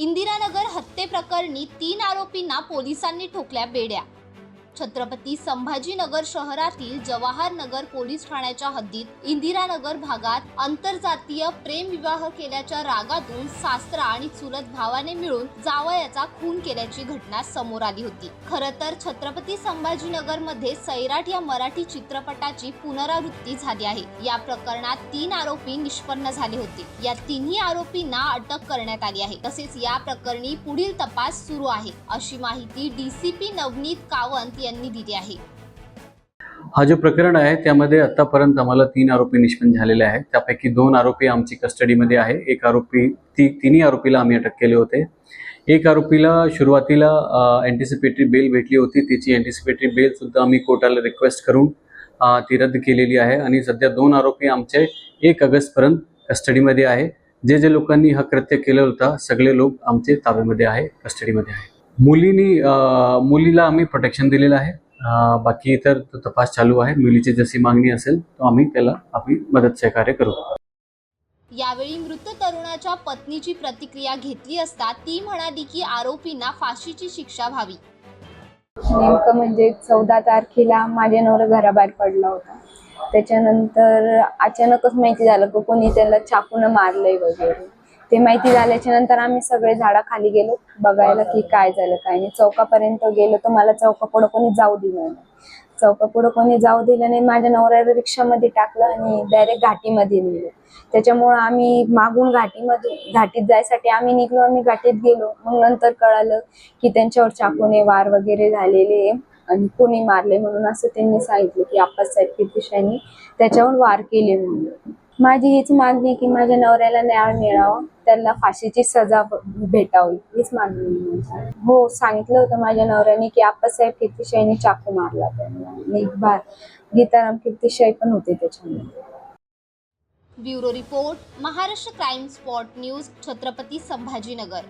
इंदिरानगर हत्येप्रकरणी तीन आरोपींना पोलिसांनी ठोकल्या बेड्या. छत्रपती संभाजीनगर शहरातील जवाहर नगर पोलीस ठाण्याच्या हद्दीत इंदिरानगर भागात आंतरजातीय प्रेमविवाह केल्याच्या रागातून सासरा आणि चुलत भावाने मिळून जावयाचा खून केल्याची घटना समोर आली होती. खरं तर छत्रपती संभाजीनगरमध्ये सैराट या मराठी चित्रपटाची पुनरावृत्ती झाली आहे. या प्रकरणात तीन आरोपी निष्पन्न झाले होते. या तिन्ही आरोपींना अटक करण्यात आली आहे. तसेच या प्रकरणी पुढील तपास सुरू आहे. अशी माहिती डीसीपी नवनीत कावंत यांनी दिली आहे. हा जो प्रकरण आहे त्यामध्ये आतापर्यंत आम्हाला तीन आरोपी निष्पन्न झालेले आहेत. त्यापैकी दोन आरोपी आमची कस्टडीमध्ये आहे. एक आरोपी ती तिन्ही आरोपीला आम्ही अटक केले होते. एक आरोपीला सुरुवातीला अँटिसिपेटरी बेल भेटली होती. तिची अँटिसिपेटरी बेलसुद्धा आम्ही कोर्टाला रिक्वेस्ट करून ती रद्द केलेली आहे. आणि सध्या दोन आरोपी आमचे एक ऑगस्टपर्यंत कस्टडीमध्ये आहे. जे जे लोकांनी हा कृत्य केलं होता सगळे लोक आमचे ताब्यामध्ये आहे कस्टडीमध्ये आहे. मुलीनी मुलीला आम्ही प्रोटेक्शन दिलेलं आहे. बाकी इतर तो तपास चालू आहे. मुलीची जशी मागणी असेल तो आम्ही त्याला आम्ही मदत सहकार्य करू. यावेळी मृत तरुणाच्या पत्नीची प्रतिक्रिया घेतली असता ती म्हणाली की आरोपींना फाशीची शिक्षा व्हावी. नेमकं म्हणजे चौदा तारखेला माझ्या नवरा घराबाहेर पडला होता. त्याच्यानंतर अचानकच माहिती झालं की कोणी त्याला चाकून मारलंय वगैरे. ते माहिती झाल्याच्यानंतर आम्ही सगळे झाडाखाली गेलो बघायला की काय झालं काय नाही. चौकापर्यंत गेलो तर मला चौकापुढं कोणी जाऊ दिलं नाही. चौकापुढं कोणी जाऊ दिलं नाही माझ्या नवऱ्याला रिक्षामध्ये टाकलं आणि डायरेक्ट घाटीमध्ये नेलं. त्याच्यामुळं आम्ही मागून घाटीमध्ये घाटीत जायसाठी आम्ही निघलो आम्ही घाटीत गेलो. मग नंतर कळालं की त्यांच्यावर चाकूने वार वगैरे झालेले आणि कोणी मारले म्हणून असं त्यांनी सांगितलं की आप्पासाहेब कीर्तिशांनी त्याच्यावर वार केले म्हणून. माझी हीच मागणी की माझ्या नवऱ्याला न्याय मिळावा त्याला फाशीची सजा भेटावी हीच मागणी हो सांगितलं होतं माझ्या नवऱ्याने की आप्पासाहेब कीर्तिशाहीने चाकू मारला त्यांना. एक बार गीताराम कीर्तिशाही पण होते त्याच्यामध्ये. Bureau report Maharashtra crime spot news Chhatrapati Sambhajinagar.